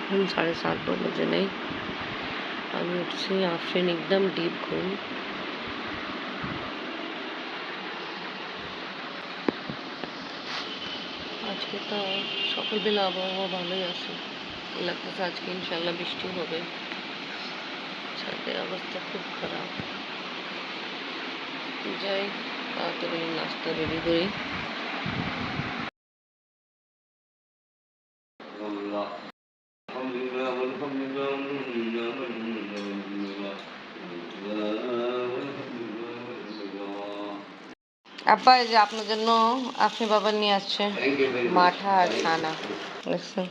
এখন সাড়ে সাত বাজে নেই। আমি উঠছি আফরিন একদম ডিপ ঘুম। আজকে তো সকালবেলা আবহাওয়া ভালোই আছে। লাগতেছে আজকে ইনশাল্লাহ বৃষ্টি হবে। ছাদের অবস্থা খুব খারাপ। যাই, তাড়াতাড়ি নাস্তা রেডি করি আল্লাহ আলহামদুলিল্লাহ আলহামদুলিল্লাহ আলহামদুলিল্লাহ আলহামদুলিল্লাহ আপা এই যে আপনার জন্য আপনি বাবা নিয়ে আসছে। মাঠা আর ছানা। দেখছেন?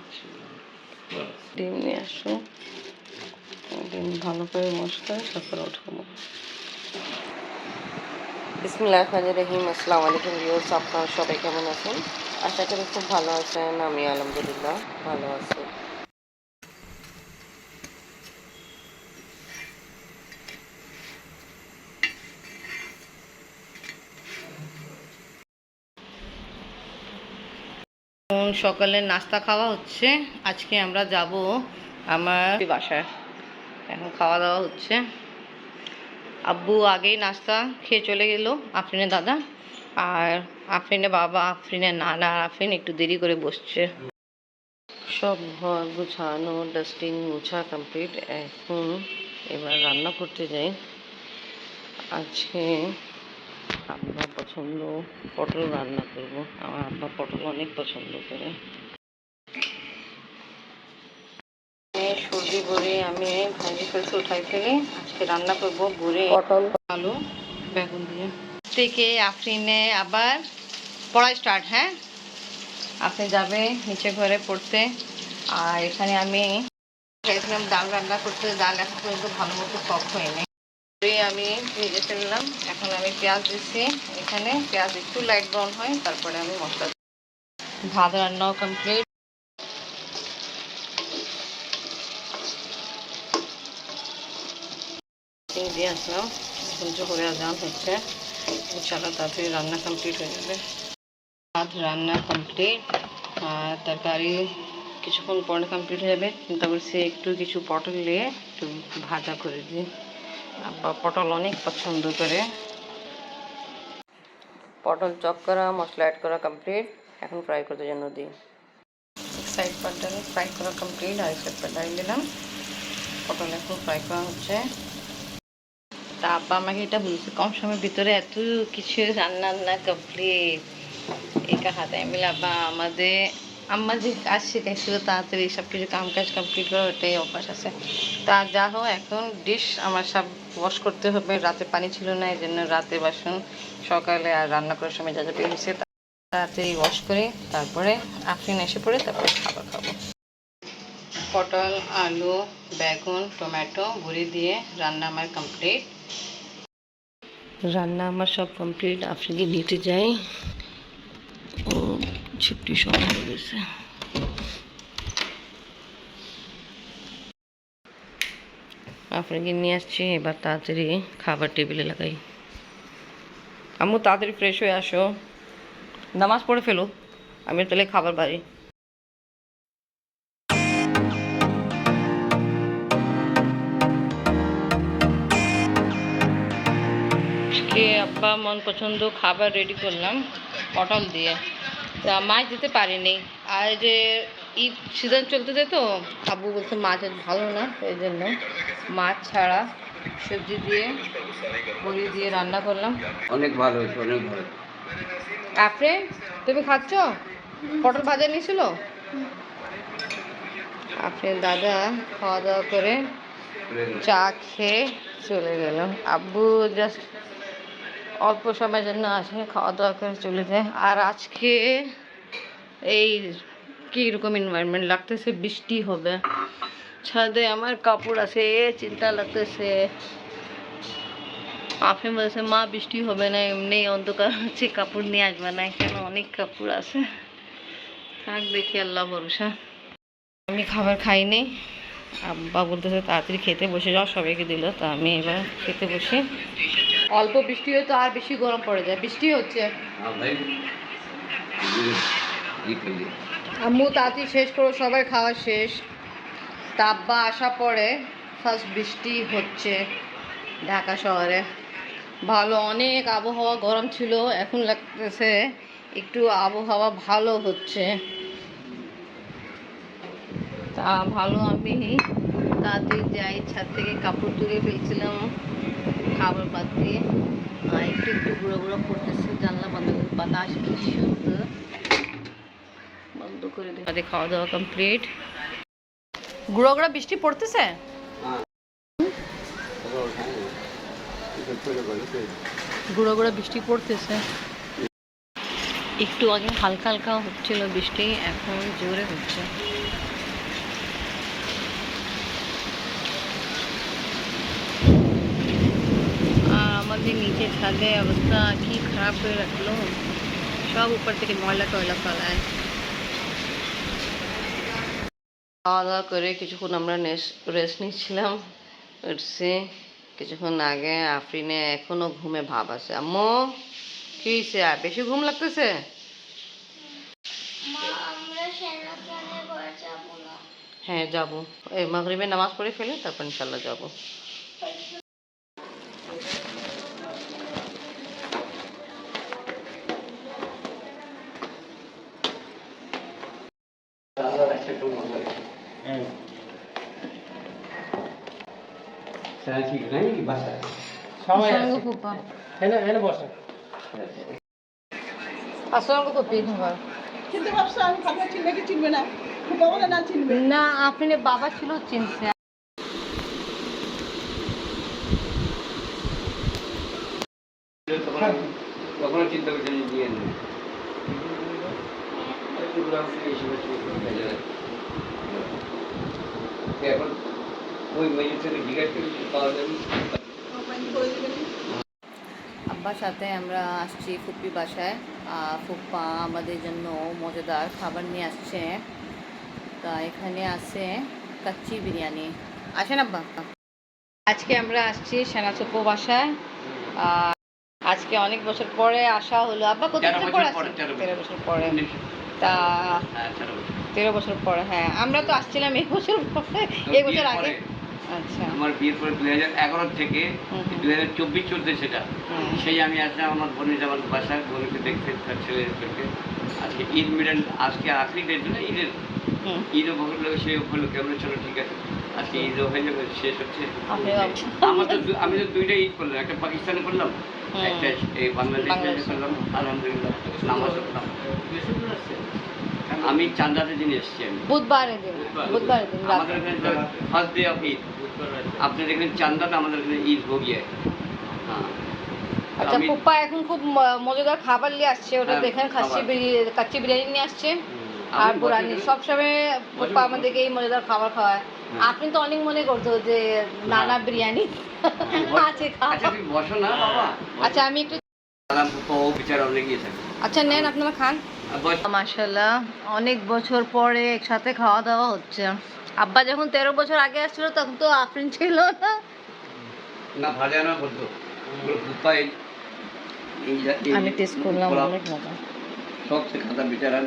ডিম নিয়ে আসো। ডিম ভালো করে মশলা, তারপরে উঠাবো বিসমিল্লাহ রহমান রহিম। আসসালামু আলাইকুম ভিউয়ার্স, আপনারা সবাই কেমন আছেন? আশা করি খুব ভালো আছেন। আমি আলহামদুলিল্লাহ ভালো আছি। এখন সকালে নাস্তা খাওয়া হচ্ছে। আজকে আমরা যাব আমার বাসায়। এখন খাওয়া দাওয়া হচ্ছে। আব্বু আগেই নাস্তা খেয়ে চলে গেল, আফরিনের দাদা। আর আফরিনের বাবা, আফরিনের নানা আফরিন একটু দেরি করে বসছে। সব ঘর গুছানো ডাস্টিং মুছা কমপ্লিট এখন এবার রান্না করতে যাই। আজকে আব্বা পছন্দ পটল রান্না করব। আমার আব্বা পটল অনেক পছন্দ করে। সবজি বড়ি আমি ভাজি ফেলছি উঠাই ফেলে। আজকে রান্না করব বড়ি পটল। আলু বেগুন দিয়ে। থেকে আফরিনে আবার পড়া স্টার্ট হ্যাঁ? আপনি যাবে নিচে ঘরে পড়তে। আর এখানে আমি ডাল রান্না করতে ডাল এখন পর্যন্ত ভালো মতো পক হয়নি। আমি ভেজে ফেললাম। এখন আমি পেঁয়াজ দিচ্ছি এখানে। পেঁয়াজ একটু লাইট ব্রাউন হয়, তারপরে আমি মশলা ভাত রান্নাও কমপ্লিট দিয়ে আসলাম। করে আজান হচ্ছে। ইনশাল্লাহ তাড়াতাড়ি রান্না কমপ্লিট হয়ে যাবে। ভাত রান্না কমপ্লিট আর তরকারি কিছুক্ষণ পরে কমপ্লিট হয়ে যাবে। চিন্তা করছি একটু কিছু পটল নিয়ে একটু ভাজা করে দিই। আব্বা পটল অনেক পছন্দ করে। পটল চপ করা মশলা অ্যাড করা কমপ্লিট এখন ফ্রাই করতে জন্য দিই। এক সাইড পটল ফ্রাই করা কমপ্লিট আর এক সাইড পাল্টাই দিলাম। পটল এখন ফ্রাই করা হচ্ছে। তা আব্বা আমাকে এটা বলছে কম সময়ের ভিতরে এত কিছু রান্না না কমপ্লিট একা হাতে আমি বলি, আব্বা আমাদের আম্মা যে কাজ শিখাইছিল, তাড়াতাড়ি সব কিছু কাজ কমপ্লিট করা ওটাই অভ্যাস আছে। তা যা হোক, এখন ডিশ আমার সব ওয়াশ করতে হবে, রাতে পানি ছিল না এই জন্য রাতে বাসন, সকালে আর রান্না করার সময় যা যা পেয়েছে তাড়াতাড়ি ওয়াশ করে, তারপরে আফরিন এসে পড়ে, তারপরে খাবার খাব। পটল, আলু, বেগুন, টমেটো বড়ি দিয়ে রান্না আমার কমপ্লিট রান্না আমার সব কমপ্লিট আফরিনকে নিতে যাই। ছুটি সময় হয়ে গেছে। আফরিনকে নিয়ে আসছি, এবার তাড়াতাড়ি খাবার টেবিলে লাগাই। আম্মু, তাড়াতাড়ি ফ্রেশ হয়ে আসো। নামাজ পড়ে ফেলো। আমি তাহলে খাবার বাড়ি। আজকে আব্বা মন পছন্দ খাবার রেডি করলাম, পটল দিয়ে। তা মাছ দিতে পারিনি। আর যে ঈদ সিজন চলতেছে তো আব্বু বলছে মাছ ভালো না এই জন্য মাছ ছাড়া সবজি দিয়ে বড়ি দিয়ে রান্না করলাম। অনেক ভালো হয়েছে অনেক ভালো আপনি তুমি খাচ্ছ? পটল ভাজা নিয়েছিল? আপনি দাদা খাওয়া দাওয়া করে চা খেয়ে চলে গেল। আব্বু জাস্ট অল্প সময়ের জন্য আসে খাওয়া দাওয়া করে চলে যায়। আর আজকে এই কীরকম এনভায়রনমেন্ট লাগতেছে? বৃষ্টি হবে। ছাদে আমার কাপড় আছে, চিন্তা লাগতেছে। আপনি বলছে, মা, বৃষ্টি হবে না, এমনি অন্ধকার হচ্ছে, কাপড় নিয়ে আসবে না কেন অনেক কাপড় আছে। থাক দেখি, আল্লাহ ভরসা। আমি খাবার খাইনি আব্বা বলতেছে, তাড়াতাড়ি খেতে বসে যাও। সবাইকে দিল, তা আমি এবার খেতে বসি। অল্প বৃষ্টি হয়তো আর বেশি গরম পড়ে যায়। বৃষ্টি হচ্ছে। হ্যাঁ আম্মু তাড়াতাড়ি শেষ করো সবাই খাওয়া শেষ। তাব্বা আসা পরে ফার্স্ট বৃষ্টি হচ্ছে ঢাকা শহরে। ভালো অনেক আবহাওয়া গরম ছিল এখন লাগতেছে একটু আবহাওয়া ভালো হচ্ছে। তা ভালো আমি তাড়াতাড়ি যাই ছাদ থেকে কাপড় তুলে ফেলছিলাম। খাবার বাদ দিয়ে একটু একটু গুঁড়ো গুঁড়ো পড়তেছে জানলা বন্ধ করে, বাতাস কি সুন্দর। বন্ধ করে আমাদের খাওয়া দাওয়া কমপ্লিট গুঁড়ো গুঁড়ো বৃষ্টি পড়তেছে? গুঁড়ো গুঁড়ো বৃষ্টি পড়তেছে। একটু আগে হালকা হালকা হচ্ছিল বৃষ্টি, এখন জোরে হচ্ছে। আর আমাদের নিচে ছাদে অবস্থা কি খারাপ হয়ে রাখল সব উপর থেকে ময়লা টয়লা ফেলায় খাওয়া দাওয়া করে কিছুক্ষণ আমরা রেস্ট নিচ্ছিলাম উঠছি কিছুক্ষণ আগে আফরিনে এখনও ঘুমে ভাব আছে আম্মু কি হয়েছে আর বেশি ঘুম লাগতেছে মা আমরা সেনাপ্রাণে ঘরে যাব না হ্যাঁ যাব এই মাগরিবের নামাজ পড়ে ফেলে তারপর ইনশাল্লাহ যাব সবাই এনে এনে বসে। কিন্তু ভাবছ আমি খাবার চিনবে কি চিনবে না? খুব বলে না চিনবে। না আফরিনের বাবা ছিল চিনছে। তখন চিন্তা করছে যে এখন ওই মেয়ের সাথে জিজ্ঞাসা আব্বার সাথে আমরা আসছি ফুপ্পি বাসায়। ফুপ্পা আমাদের জন্য মজাদার খাবার নিয়ে আসছে। তা এখানে আছে কাচ্চি বিরিয়ানি। আসেন আব্বা। আজকে আমরা আসছি সেনাচপ্পু বাসায়। আজকে অনেক বছর পরে আসা হলো। আব্বা কত বছর পরে তেরো বছর। পরে। তা হ্যাঁ তেরো বছর পরে হ্যাঁ। আমরা তো আসছিলাম এক বছর পরে। এই বছর আগে। আমার বিয়ের পরে দুই হাজার এগারো থেকে। দুই হাজার চব্বিশ চলছে সেটা। সেই আমি আসলাম আমার বোনের আমার বাসায় বোনকে দেখতে তার ছেলেদেরকে আজকে ঈদ মিডল আজকে আখরি ডেট না ঈদের ঈদও হলো সে উপলক্ষে আমরা চলো ঠিক আছে। আজকে ঈদও হয়ে যাবে শেষ হচ্ছে। আমার তো আমি তো দুইটা ঈদ করলাম একটা পাকিস্তানে করলাম একটা এই বাংলাদেশে। করলাম আলহামদুলিল্লাহ নামাজ পড়লাম। আমি চান্দাতে দিন এসেছি আমি। বুধবারের দিন বুধবারের দিন আমাদের ফার্স্ট ডে অফ ঈদ আপনাদের এখানে চান্দাতে আমাদের এখানে ঈদ হো গিয়া হ্যাঁ। আচ্ছা পুপ্পা এখন খুব মজাদার খাবার নিয়ে আসছে। ওটা হ্যাঁ, দেখেন খাসি বিরিয়ানি কাচ্চি বিরিয়ানি নিয়ে আসছে। আর বছরে- সবসময় পুপ্পা আমাদেরকে এই মজাদার খাবার খাওয়ায়। হ্যাঁ। আপনি তো অনেক মনে করতো যে নানা বিরিয়ানি আছে আচ্ছা বসো না বাবা। আচ্ছা আমি একটু আচ্ছা নেন আপনারা খান। মাশাল্লাহ অনেক বছর পরে একসাথে খাওয়া দাওয়া হচ্ছে। আব্বা যখন তেরো বছর আগে আসছিল তখন তো আফরিন ছিল না। না ভাজা না বলতো। আমি টেস্ট করলাম অনেক মজা। সব সে খাতা বিচারান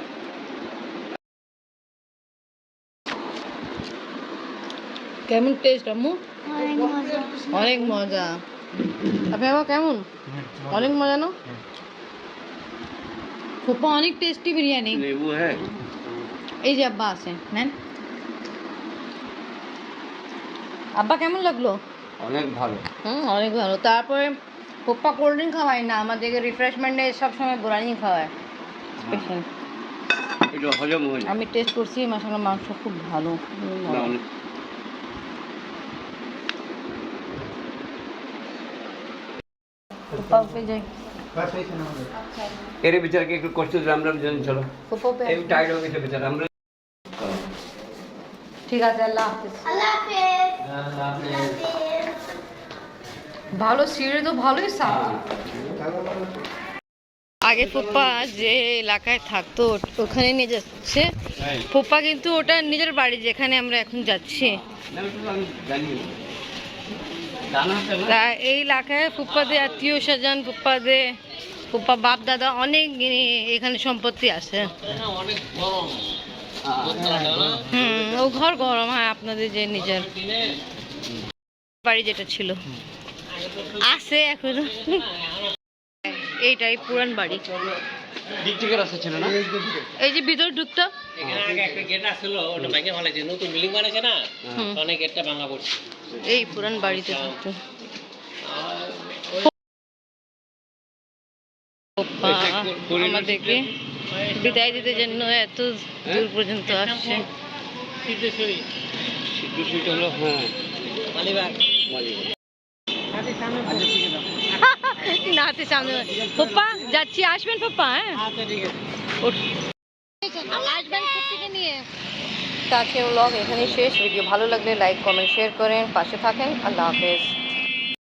কেমন টেস্ট আম্মু? অনেক মজা। আপনি আবার কেমন? অনেক মজা না? ফুপা অনেক টেস্টি বিরিয়ানি। হ্যাঁ। এই যে আব্বা আছে নেন। আব্বা কেমন লাগল? অনেক ভালো। হুম অনেক ভালো। তারপরে ফুপ্পা কোল্ড ড্রিঙ্ক খাওয়ায় না আমাদেরকে রিফ্রেশমেন্টে সবসময় বোরানি খাওয়ায়। স্পেশাল এটা হজম হয় আমি টেস্ট করছি মাসাল্লাহ মাংস খুব ভালো। এর বিচারকে একটু কষ্ট আমরা দুজন চলো। হয়ে গেছে বিচার। আমরা ঠিক আছে আল্লাহ হাফিজ। আল্লাহ হাফেজ। ভালো সিঁড়ি তো ভালোই আগে ফুপ্পা যে এলাকায় থাকতো ওখানে নিয়ে যাচ্ছে। ফুপ্পা কিন্তু ওটা নিজের বাড়ি যেখানে আমরা এখন যাচ্ছি। তো এই এলাকায় ফুপ্পাদের আত্মীয় স্বজন ফুপ্পাদের ফুপ্পা বাপ দাদা অনেক এখানে সম্পত্তি আছে। হুম ও ঘর গরম হ্যাঁ আপনাদের যে নিজের বাড়ি যেটা ছিল। আছে এখন। এইটাই পুরান বাড়ি। দিক থেকে রাস্তা ছিল না? এই যে ভিতরে ঢুকতো। এখানে আগে একটা গেট আসছিল ওটা ভেঙে ফেলেছে নতুন বিল্ডিং বানাইছে না? হুম। অনেক গেটটা ভাঙা পড়ছে। এই পুরান বাড়িতে ঢুকতো। আমাদেরকে বিদায় দিতে জন্য এত দূর পর্যন্ত আসছে। নাতে সামনে। পপ্পা যাচ্ছি। আসবেন পপ্পা হ্যাঁ? আসবেন থেকে নিয়ে। তাকে ব্লগ এখানেই শেষ। ভিডিও ভালো লাগলে লাইক কমেন্ট শেয়ার করেন। পাশে থাকেন। আল্লাহ হাফেজ।